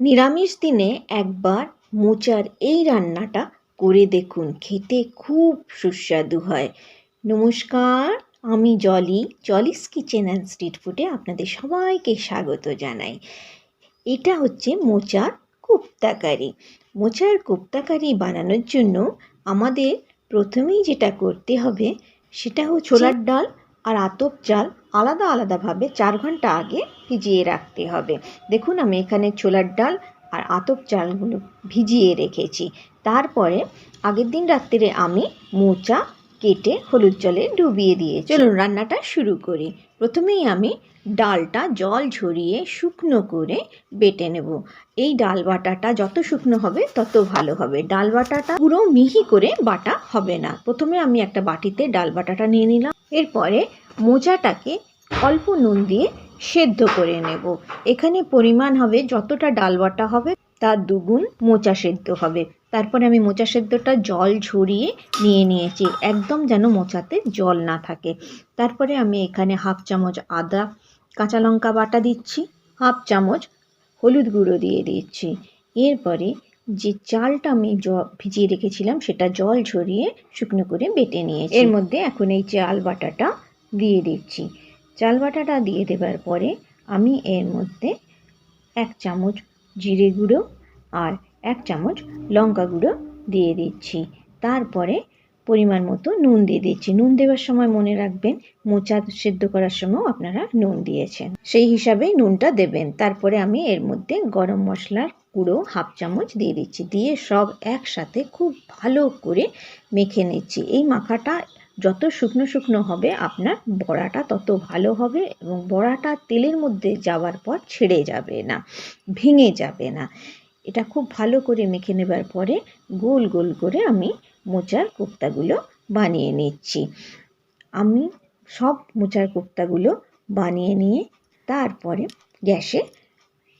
নিরামিষ দিনে একবার মোচার এই রান্নাটা করে দেখুন খেতে খুব সুস্বাদু হয়। নমস্কার আমি Jolly Jolly's kitchen and street ফুডে আপনাদের সবাইকে স্বাগত জানাই। এটা হচ্ছে মোচার কোপ্তাকারি। মোচার কোপ্তাকারি বানানোর জন্য আমাদের প্রথমেই যেটা করতে হবে সেটা হচ্ছে ছোলার ডাল আর আতপ চাল আলাদা আলাদাভাবে চার ঘণ্টা আগে ভিজিয়ে রাখতে হবে। দেখুন, আমি এখানে ছোলার ডাল আর আতপ চালগুলো ভিজিয়ে রেখেছি। তারপরে আগের দিন রাত্রে আমি মোচা কেটে হলুদ জলে ডুবিয়ে দিয়ে চলুন, রান্নাটা শুরু করি। প্রথমেই আমি ডালটা জল ঝরিয়ে শুকনো করে বেটে নেব। এই ডাল বাটাটা যত শুকনো হবে, তত ভালো হবে। ডাল বাটাটা পুরো মিহি করে বাটা হবে না। প্রথমে আমি একটা বাটিতে ডাল বাটাটা নিয়ে নিলাম। এরপরে মোচাটাকে অল্প নুন দিয়ে সেদ্ধ করে নেব। এখানে পরিমাণ হবে যতটা ডাল বাটা হবে, তার দুগুণ মোচা সেদ্ধ হবে। তারপরে আমি মোচা সেদ্ধটা জল ঝরিয়ে নিয়ে নিয়েছি, একদম যেন মোচাতে জল না থাকে। তারপরে আমি এখানে হাফ চামচ আদা, কাঁচা লঙ্কা বাটা দিচ্ছি, হাফ চামচ হলুদ গুঁড়ো দিয়ে দিচ্ছি। এরপরে যে চালটা আমি ভিজিয়ে রেখেছিলাম সেটা জল ঝরিয়ে শুকনো করে বেটে নিয়েছি। এর মধ্যে এখন এই চাল বাটাটা দিয়ে দিচ্ছি। চাল বাটাটা দিয়ে দেবার পরে আমি এর মধ্যে এক চামচ জিরে গুঁড়ো আর এক চামচ লঙ্কা গুঁড়ো দিয়ে দিচ্ছি। তারপরে পরিমাণ মতো নুন দিয়ে দিচ্ছি। নুন দেওয়ার সময় মনে রাখবেন, মোচা সেদ্ধ করার সময় আপনারা নুন দিয়েছেন। সেই হিসাবেই নুনটা দেবেন। তারপরে আমি এর মধ্যে গরম মশলার গুঁড়ো হাফ চামচ দিয়ে দিচ্ছি। দিয়ে সব একসাথে খুব ভালো করে মেখে নিচ্ছি। এই মাখাটা যত শুকনো শুকনো হবে, আপনার বড়াটা তত ভালো হবে এবং বড়াটা তেলের মধ্যে যাওয়ার পর ছেড়ে যাবে না, ভেঙে যাবে না। এটা খুব ভালো করে মেখে নেবার পরে গোল গোল করে আমি মোচার কোপ্তাগুলো বানিয়ে নিচ্ছি। আমি সব মোচার কোপ্তাগুলো বানিয়ে নিয়ে তারপরে গ্যাসে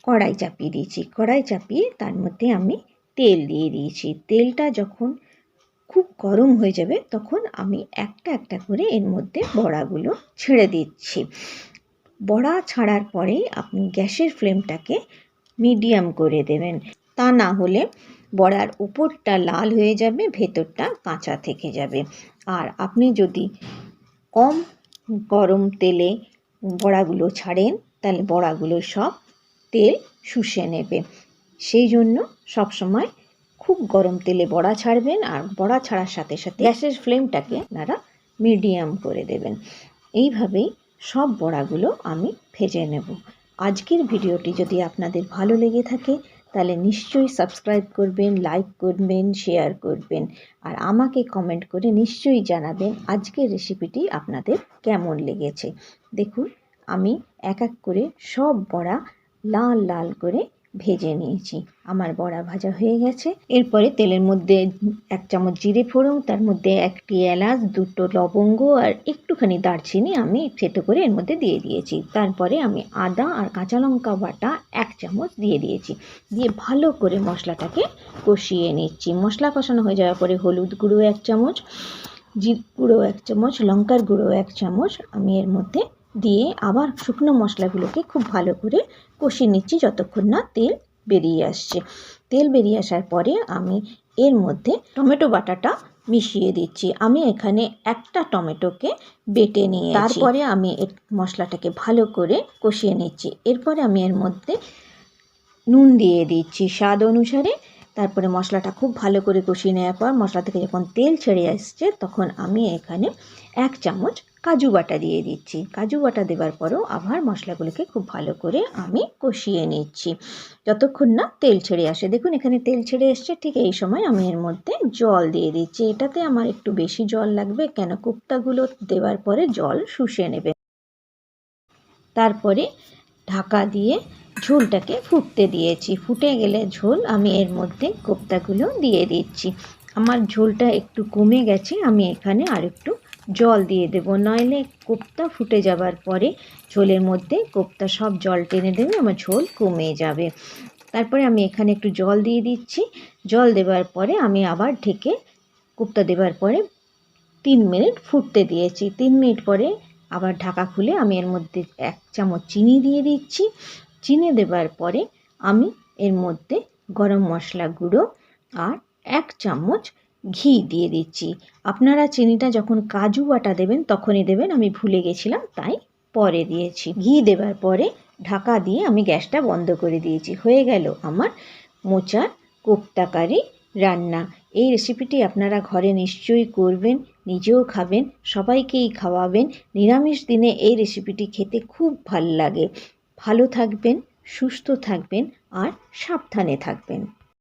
কড়াই চাপিয়ে দিয়েছি। কড়াই চাপিয়ে তার মধ্যে আমি তেল দিয়ে দিয়েছি। তেলটা যখন খুব গরম হয়ে যাবে তখন আমি একটা একটা করে এর মধ্যে বড়াগুলো ছেড়ে দিচ্ছি। বড়া ছাড়ার পরেই আপনি গ্যাসের ফ্লেমটাকে মিডিয়াম করে দেবেন। তা না হলে বড়ার উপরটা লাল হয়ে যাবে, ভেতরটা কাঁচা থেকে যাবে। আর আপনি যদি কম গরম তেলে বড়াগুলো ছাড়েন, তাহলে বড়াগুলো সব তেল শুষে নেবে। সেই জন্য সবসময় খুব গরম তেলে বড়া ছাড়বেন আর বড়া ছাড়ার সাথে সাথে গ্যাসের ফ্লেমটাকে আপনারা মিডিয়াম করে দেবেন। এইভাবেই সব বড়াগুলো আমি ভেজে নেব। আজকের ভিডিওটি যদি আপনাদের ভালো লেগে থাকে, তাহলে নিশ্চয়ই সাবস্ক্রাইব করবেন, লাইক করবেন, শেয়ার করবেন আর আমাকে কমেন্ট করে নিশ্চয়ই জানাবেন আজকের রেসিপিটি আপনাদের কেমন লেগেছে। দেখুন, আমি এক এক করে সব বড়া লাল লাল করে ভেজে নিয়েছি। আমার বড়া ভাজা হয়ে গেছে। এরপরে তেলের মধ্যে এক চামচ জিরে ফোড়ন, তার মধ্যে একটি এলাচ, দুটো লবঙ্গ আর একটুখানি দারচিনি আমি থেতো করে এর মধ্যে দিয়ে দিয়েছি। তারপরে আমি আদা আর কাঁচা লঙ্কা বাটা এক চামচ দিয়ে দিয়েছি। দিয়ে ভালো করে মশলাটাকে কষিয়ে নিচ্ছি। মশলা কষানো হয়ে যাওয়ার পরে হলুদ গুঁড়ো এক চামচ, জির গুঁড়ো এক চামচ, লঙ্কার গুঁড়ো এক চামচ আমি এর মধ্যে দিয়ে আবার শুকনো মশলাগুলোকে খুব ভালো করে কষিয়ে নিচ্ছি যতক্ষণ না তেল বেরিয়ে আসছে। তেল বেরিয়ে আসার পরে আমি এর মধ্যে টমেটো বাটাটা মিশিয়ে দিচ্ছি। আমি এখানে একটা টমেটোকে বেটে নিয়ে তারপরে আমি এর মশলাটাকে ভালো করে কষিয়ে নিচ্ছি। এরপরে আমি এর মধ্যে নুন দিয়ে দিচ্ছি স্বাদ অনুসারে। তারপরে মশলাটা খুব ভালো করে কষিয়ে নেওয়ার পর মশলা থেকে যখন তেল ছেড়ে আসছে, তখন আমি এখানে এক চামচ কাজু বাটা দিয়ে দিচ্ছি। কাজু বাটা দেওয়ার পরও আবার মশলাগুলোকে খুব ভালো করে আমি কষিয়ে নিচ্ছি। যতক্ষণ না তেল ছেড়ে আসে। দেখুন, এখানে তেল ছেড়ে এসছে। ঠিক এই সময় আমি এর মধ্যে জল দিয়ে দিচ্ছি। এটাতে আমার একটু বেশি জল লাগবে কেন কুপ্তাগুলো দেওয়ার পরে জল শুষে নেবে। তারপরে ঢাকা দিয়ে ঝোলটাকে ফুটতে দিয়েছি। ফুটে গেলে ঝোল আমি এর মধ্যে কোপ্তাগুলো দিয়ে দিচ্ছি। আমার ঝোলটা একটু কমে গেছে। আমি এখানে আর একটু জল দিয়ে দেবো। নইলে কোপ্তা ফুটে যাবার পরে ঝোলের মধ্যে কোপ্তা সব জল টেনে দেবে, আমার ঝোল কমে যাবে। তারপরে আমি এখানে একটু জল দিয়ে দিচ্ছি। জল দেওয়ার পরে আমি আবার ঢেকে কোপ্তা দেওয়ার পরে তিন মিনিট ফুটতে দিয়েছি। তিন মিনিট পরে আবার ঢাকা খুলে আমি এর মধ্যে এক চামচ চিনি দিয়ে দিচ্ছি। চিনি দেবার পরে আমি এর মধ্যে গরম মশলা গুঁড়ো আর এক চামচ ঘি দিয়ে দিচ্ছি। আপনারা চিনিটা যখন কাজু বাটা দেবেন, তখনই দেবেন। আমি ভুলে গেছিলাম, তাই পরে দিয়েছি। ঘি দেওয়ার পরে ঢাকা দিয়ে আমি গ্যাসটা বন্ধ করে দিয়েছি। হয়ে গেল আমার মোচার কোপ্তা কারি রান্না। এই রেসিপিটি আপনারা ঘরে নিশ্চয়ই করবেন, নিজেও খাবেন, সবাইকেই খাওয়াবেন। নিরামিষ দিনে এই রেসিপিটি খেতে খুব ভালো লাগে। ভালো থাকবেন, সুস্থ থাকবেন আর সাবধানে থাকবেন।